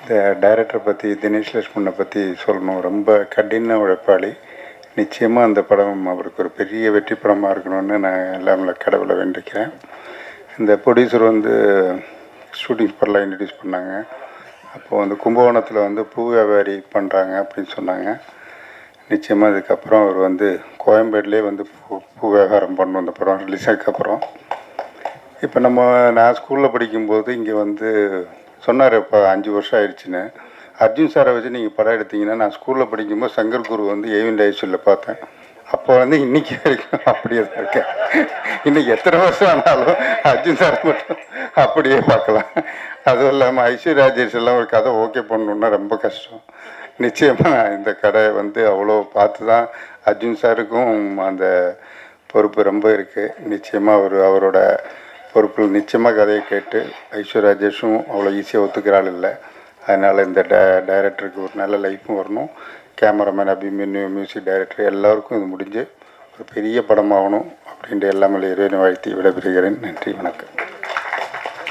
இந்த டைரக்டரை பற்றி தினேஷ் லட்சுமணனை பற்றி சொல்லணும். ரொம்ப கடின உழைப்பாளி. நிச்சயமாக அந்த படம் அவருக்கு ஒரு பெரிய வெற்றி படமாக இருக்கணும்னு நான் எல்லாமே கடவுளை வேண்டிக்கிறேன். இந்த ப்ரொடியூசர் வந்து ஷூட்டிங் ஸ்பாட்லாம் இன்ட்ரடியூஸ் பண்ணாங்க. அப்போது வந்து கும்பகோணத்தில் வந்து பூ வியாபாரி பண்ணுறாங்க அப்படின்னு சொன்னாங்க. நிச்சயமாக இதுக்கப்புறம் அவர் வந்து கோயம்பேடுலேயே வந்து பூ பூ வியாபாரம் பண்ணணும் அந்த படம் ரிலீஸ் ஆனதுக்கப்புறம். இப்போ நம்ம நான் ஸ்கூலில் படிக்கும்போது இங்கே வந்து சொன்னார் இப்போ அஞ்சு வருஷம் ஆயிடுச்சுன்னு. அர்ஜுன் சாரை வச்சு நீங்கள் படம் எடுத்தீங்கன்னா நான் ஸ்கூலில் படிக்கும்போது சங்கர் குரு வந்து ஏவின் டைசூரில் பார்த்தேன். அப்போ வந்து இன்னைக்கு வரைக்கும் அப்படியே தான் இருக்கேன். இன்னைக்கு எத்தனை வருஷம் ஆனாலும் அர்ஜுன் சார் மட்டும் அப்படியே பார்க்கலாம். அதுவும் இல்லாமல் ஐஸ்வர்யா ராஜேஷ் எல்லாம் ஒரு கதை ஓகே பண்ணணுன்னா ரொம்ப கஷ்டம். நிச்சயமாக இந்த கடை வந்து அவ்வளோ பார்த்து தான் அர்ஜுன் சாருக்கும் அந்த பொறுப்பு ரொம்ப இருக்குது நிச்சயமாக அவர் அவரோட பொறுப்பில் நிச்சயமாக கதையை கேட்டு ஐஸ்வர்யா ராஜேஷும் அவ்வளோ ஈஸியாக ஒத்துக்கிறாள் இல்லை. அதனால் இந்த ட டைரக்டருக்கு ஒரு நல்ல லைஃப்பும் வரணும். கேமராமேன் அபிமன்யு மியூசிக் டைரக்டர் எல்லாருக்கும் இது முடிஞ்சு ஒரு பெரிய படமாகணும் அப்படின்ட்டு எல்லாமே இறைவனை வாழ்த்தி விடைபெறுகிறேன். நன்றி வணக்கம்.